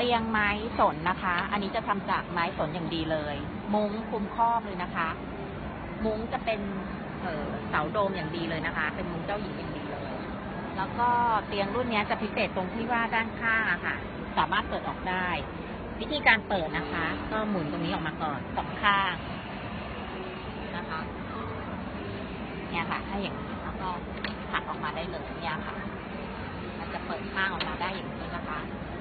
เตียงไม้สนนะคะ อันนี้จะทำจากไม้สนอย่างดีเลย มุ้งคุมครอบเลยนะคะ มุ้งจะเป็นเสาโดมอย่างดีเลยนะคะ เป็นมุ้งเจ้าหญิงอย่างดีเลย แล้วก็เตียงรุ่นนี้จะพิเศษตรงที่ว่าด้านข้างอะค่ะ สามารถเปิดออกได้ วิธีการเปิดนะคะ ก็หมุนตรงนี้ออกมาก่อนสองข้างนะคะ เนี่ยค่ะ ถ้าอย่างนี้แล้วก็ผลักออกมาได้เลยเนี่ยค่ะ มันจะเปิดข้างออกมา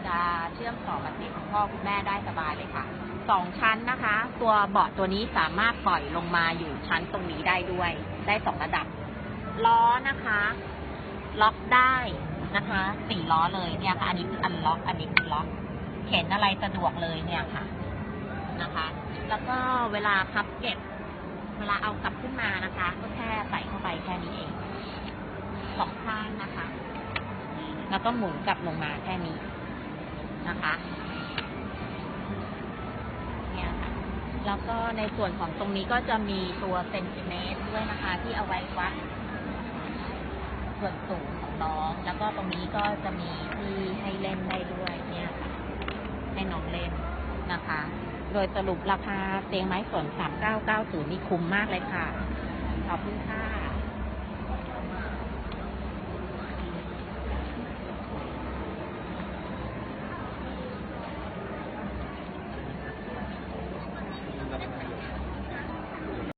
จะเชื่อมต่อกับเตียงคุณพ่อคุณแม่ได้สบายเลยค่ะสองชั้นนะคะ ตัวเบาะตัวนี้สามารถปล่อยลงมาอยู่ชั้นตรงนี้ได้ด้วย ได้สองระดับ ล้อนะคะ ล็อกได้นะคะสี่ล้อเลยเนี่ยค่ะ อันนี้คืออันล็อก อันนี้คือล็อก เข็นอะไรสะดวกเลยเนี่ยค่ะนะคะ แล้วก็เวลาพับเก็บ เวลาเอากลับขึ้นมานะคะ ก็แค่ใส่เข้าไปแค่นี้เองสองข้างนะคะ แล้วก็หมุนกลับลงมาแค่นี้ นะคะเนี่ยค่ะแล้วก็ในส่วนของตรงนี้ก็จะมีตัวเซนติเมตรด้วยนะคะ ที่เอาไว้วัดส่วนสูงของน้อง แล้วก็ตรงนี้ก็จะมีที่ให้เล่นได้ด้วยเนี่ยค่ะ ให้น้องเล่นนะคะ โดยสรุปราคาเตียงไม้สน 3990 นี่คุ้มมากเลยค่ะ ขอบคุณค่ะ